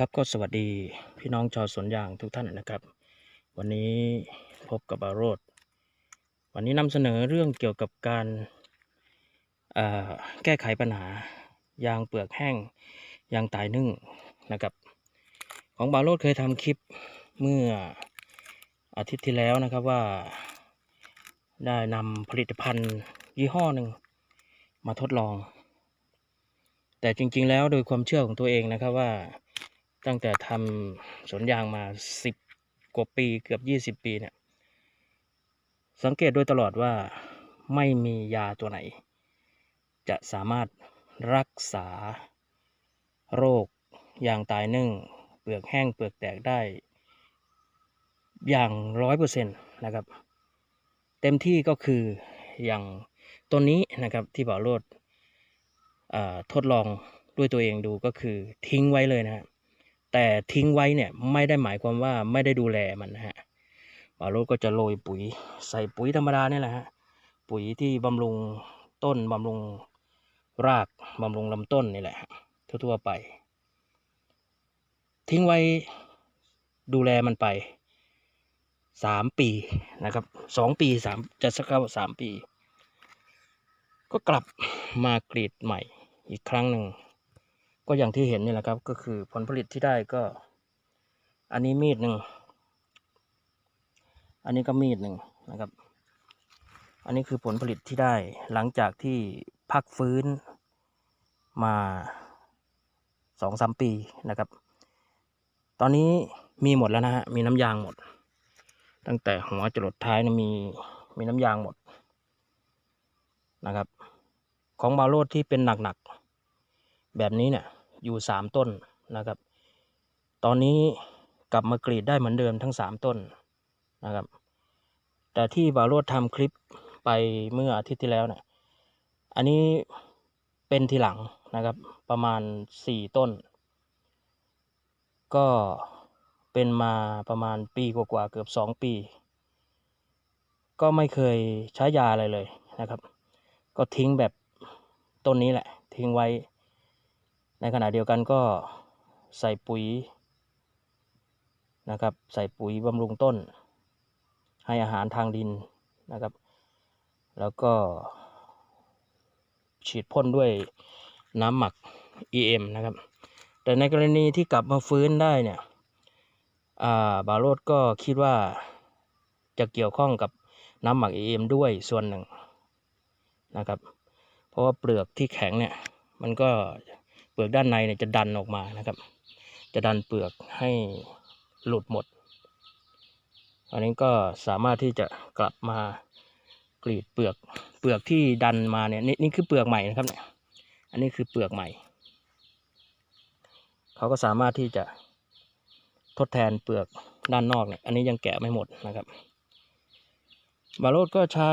ครับก็สวัสดีพี่น้องชาวสวนยางทุกท่านนะครับ วันนี้พบกับบาโรดวันนี้นำเสนอเรื่องเกี่ยวกับการแก้ไขปัญหายางเปลือกแห้งยางตายนึ่งนะครับ ของบาโรดเคยทำคลิปเมื่ออาทิตย์ที่แล้วนะครับว่า ได้นำผลิตภัณฑ์ยี่ห้อหนึ่งมาทดลอง แต่จริงๆแล้วโดยความเชื่อของตัวเองนะครับว่า ตั้งแต่ทำสวนยางมาสิบกว่าปีเกือบยี่สิบปีเนี่ย สังเกตโดยตลอดว่าไม่มียาตัวไหน จะสามารถรักษาโรคยางตายนึ่ง เปลือกแห้งเปลือกแตกได้ อย่างร้อยเปอร์เซ็นต์นะครับ เต็มที่ก็คืออย่างตัวนี้นะครับที่บ่าวโรดทดลองด้วยตัวเองดูก็คือทิ้งไว้เลยนะฮะ แต่ทิ้งไว้เนี่ยไม่ได้หมายความว่าไม่ได้ดูแลมันนะฮะบาโรดก็จะโรยปุ๋ย ใส่ปุ๋ยธรรมดาเนี่ยแหละฮะปุ๋ยที่บำรุงต้นบำรุงรากบำรุงลำต้นนี่แหละฮะทั่วๆไป ทิ้งไว้ดูแลมันไปสามปีนะครับสองปีสามจะสักเข้าสามปี ก็กลับมากรีดใหม่อีกครั้งหนึ่ง ก็อย่างที่เห็นนี่แหละครับก็คือผลผลิตที่ได้ก็ อันนี้มีดหนึ่งอันนี้ก็มีดหนึ่งนะครับ อันนี้คือผลผลิตที่ได้หลังจากที่พักฟื้นมาสองสามปีนะครับ ตอนนี้มีหมดแล้วนะฮะ มีน้ำยางหมด ตั้งแต่หัวจรดท้ายนะมีมีน้ำยางหมดนะครับ ของบาโรดที่เป็นหนักๆแบบนี้เนี่ย อยู่สามต้นนะครับ ตอนนี้กลับมากรีดได้เหมือนเดิมทั้งสามต้นนะครับ แต่ที่บาโรดทำคลิปไปเมื่ออาทิตย์ที่แล้วเนี่ยอันนี้เป็นทีหลังนะครับประมาณสี่ต้น ก็เป็นมาประมาณปีกว่าๆเกือบสองปี ก็ไม่เคยใช้ยาอะไรเลยนะครับ ก็ทิ้งแบบต้นนี้แหละ ทิ้งไว้ ในขณะเดียวกันก็ใส่ปุ๋ยนะครับ ใส่ปุ๋ยบำรุงต้น ให้อาหารทางดินนะครับ แล้วก็ ฉีดพ่นด้วยน้ำหมัก EM นะครับ แต่ในกรณีที่กลับมาฟื้นได้เนี่ยาบาโรดก็คิดว่าจะเกี่ยวข้องกับน้ำหมัก EM ด้วยส่วนหนึ่งนะครับ เพราะว่าเปลือกที่แข็งเนี่ย มันก็ เปลือกด้านในเนี่ยจะดันออกมานะครับ จะดันเปลือกให้หลุดหมด อันนี้ก็สามารถที่จะกลับมากรีดเปลือกเปลือกที่ดันมาเนี่ยนี่นี่คือเปลือกใหม่นะครับเนี่ยอันนี้คือเปลือกใหม่ เขาก็สามารถที่จะทดแทนเปลือกด้านนอกเนี่ย อันนี้ยังแกะไม่หมดนะครับบาโรดก็ใช้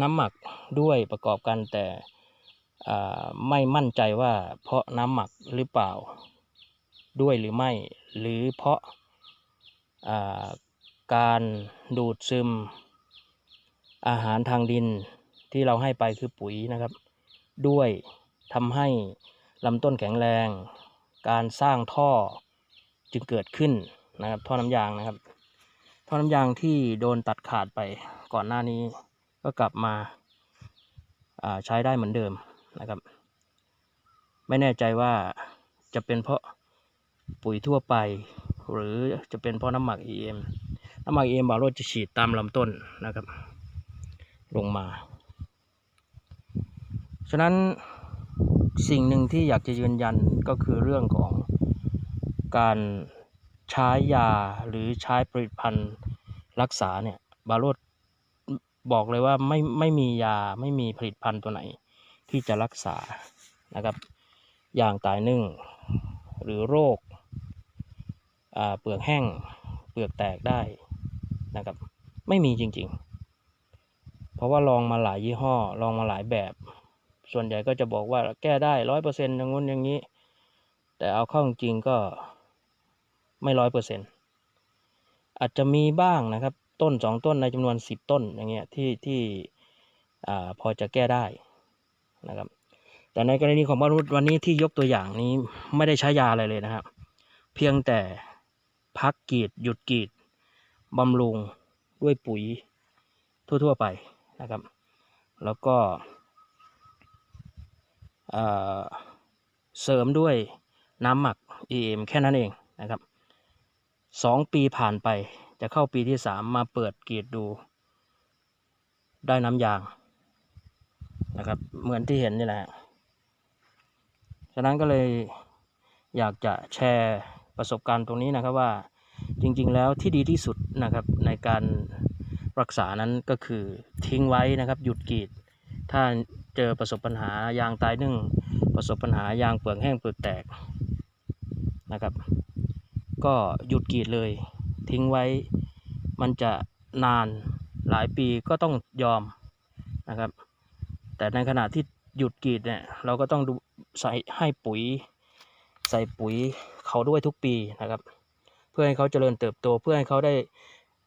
น้ำหมักด้วยประกอบกันแต่ ไม่มั่นใจว่าเพราะน้ำหมักหรือเปล่าด้วยหรือไม่ หรือเพราะาการดูดซึม อาหารทางดินที่เราให้ไปคือปุ๋ยนะครับ ด้วยทำให้ลำต้นแข็งแรง การสร้างท่อจึงเกิดขึ้นนะครับ ท่อน้ำยางนะครับ ท่อน้ำยางที่โดนตัดขาดไปก่อนหน้านี้ก็กลับมาาใช้ได้เหมือนเดิม นะครับ ไม่แน่ใจว่าจะเป็นเพราะปุ๋ยทั่วไป หรือจะเป็นเพราะน้ำหมัก EM น้ำหมัก EM บาโรจะฉีดตามลำต้นนะครับ ลงมา ฉะนั้นสิ่งหนึ่งที่อยากจะยืนยันก็คือเรื่องของการใช้ยาหรือใช้ผลิตภัณฑ์รักษาเนี่ยบาโรดบอกเลยว่าไม่ไม่มียาไม่มีผลิตภัณฑ์ตัวไหน ที่จะรักษานะครับ อย่างตายนึ่ง หรือโรคเปลือกแห้งเปลือกแตกได้นะครับ ไม่มีจริงๆ เพราะว่าลองมาหลายยี่ห้อ ลองมาหลายแบบ ส่วนใหญ่ก็จะบอกว่าแก้ได้ร้อยเปอร์เซ็นต์อย่างงู้นอย่างนี้ แต่เอาเข้าจริงก็ไม่ร้อยเปอร์เซ็นต์อาจจะมีบ้างนะครับ ต้นสองต้นในจำนวนสิบต้นอย่างเงี้ยที่ที่อพอจะแก้ได้ นะครับ แต่ในกรณีของบารุษวันนี้ที่ยกตัวอย่างนี้ไม่ได้ใช้ยาอะไรเลยนะครับ เพียงแต่พักกรีดหยุดกรีดบำรุงด้วยปุ๋ยทั่ว ๆ ไปนะครับ แล้วก็เอ่อเสริมด้วยน้ำหมัก EM แค่นั้นเองนะครับสองปีผ่านไปจะเข้าปีที่สามมาเปิดกรีดดู ได้น้ำยาง นะครับ เหมือนที่เห็นนี่แหละฉะนั้นก็เลยอยากจะแชร์ประสบการณ์ตรงนี้นะครับว่าจริงๆแล้วที่ดีที่สุดนะครับในการรักษานั้นก็คือทิ้งไว้นะครับ หยุดกรีด ถ้าเจอประสบปัญหายางตายนึ่ง ประสบปัญหายางเปลือกแห้งเปลือกแตกนะครับ ก็หยุดกรีดเลย ทิ้งไว้ มันจะนานหลายปีก็ต้องยอมนะครับ แต่ในขณะที่หยุดกรีดเนี่ยเราก็ต้องดูใส่ให้ปุ๋ย ใส่ปุ๋ยเขาด้วยทุกปีนะครับ เพื่อให้เขาเจริญเติบโตเพื่อให้เขาได้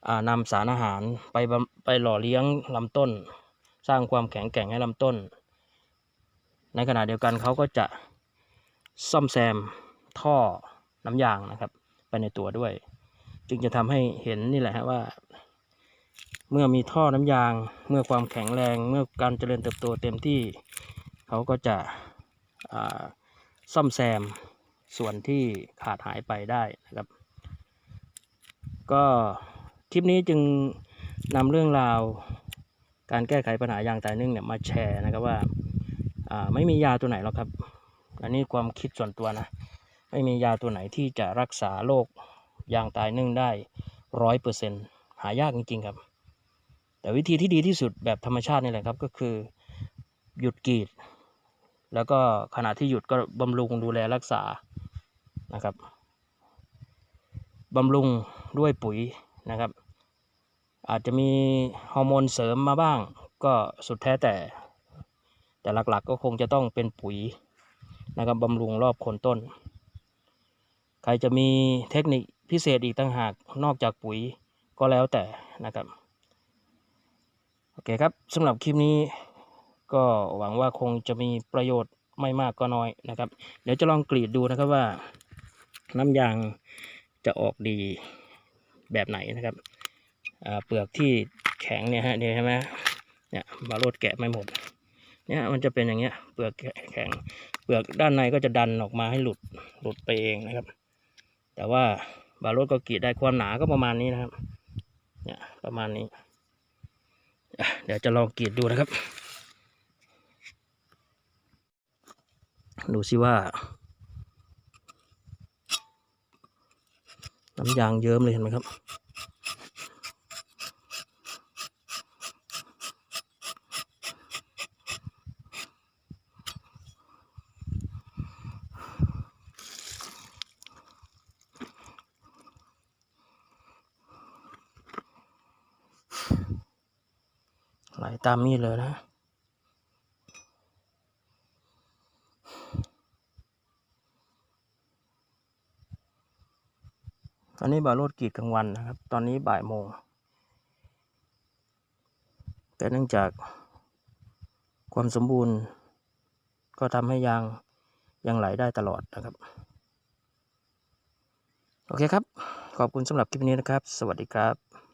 อ่านำสารอาหารไปไปหล่อเลี้ยงลำต้น สร้างความแข็งแกร่งให้ลำต้น ในขณะเดียวกันเขาก็จะซ่อมแซมท่อน้ำยางนะครับ ไปในตัวด้วย จึงจะทำให้เห็นนี่แหละฮะว่า เมื่อมีท่อน้ำยาง เมื่อความแข็งแรง เมื่อการเจริญเติบโตเต็มที่ เขาก็จะซ่อมแซมส่วนที่ขาดหายไปได้นะครับ ก็คลิปนี้จึงนำเรื่องราวการแก้ไขปัญหายางตายนึ่งเนี่ยมาแชร์นะครับว่าไม่มียาตัวไหนหรอกครับ อันนี้ความคิดส่วนตัวนะ ไม่มียาตัวไหนที่จะรักษาโรคยางตายนึ่งได้ร้อยเปอร์เซ็น หายากจริงๆครับ แต่วิธีที่ดีที่สุดแบบธรรมชาตินี่แหละครับ ก็คือหยุดกรีด แล้วก็ขณะที่หยุดก็บำรุงดูแลรักษานะครับบำรุงด้วยปุ๋ยนะครับ อาจจะมีฮอร์โมนเสริมมาบ้าง ก็สุดแท้แต่ แต่หลักๆก็คงจะต้องเป็นปุ๋ยนะครับบำรุงรอบคนต้น ใครจะมีเทคนิคพิเศษอีกต่างหากนอกจากปุ๋ย ก็แล้วแต่นะครับโอเคครับสำหรับคลิปนี้ก็หวังว่าคงจะมีประโยชน์ไม่มากก็น้อยนะครับ เดี๋ยวจะลองกรีดดูนะครับว่า น้ำยางจะออกดีแบบไหนนะครับเปลือกที่แข็งเนี่ยฮะเนี่ยใช่ไหมเนี่ยบาโรดแกะไม่หมดเนี่ยมันจะเป็นอย่างเงี้ยเปลือกแข็งเปลือกด้านในก็จะดันออกมาให้หลุดหลุดไปเองนะครับ แต่ว่าบาโรดก็กรีดได้ความหนาก็ประมาณนี้นะครับ เนี่ยประมาณนี้ เดี๋ยวจะลองกรีดดูนะครับ ดูสิว่า น้ำยางเยิ้มเลยเห็นไหมครับ ไหลตามมีดเลยนะตอนนี้บาโรดกรีดกลางวันนะครับ ตอนนี้บ่ายโมง แต่เนื่องจากความสมบูรณ์ ก็ทำให้ยางยังไหลได้ตลอดนะครับ โอเคครับ ขอบคุณสำหรับคลิปนี้นะครับ สวัสดีครับ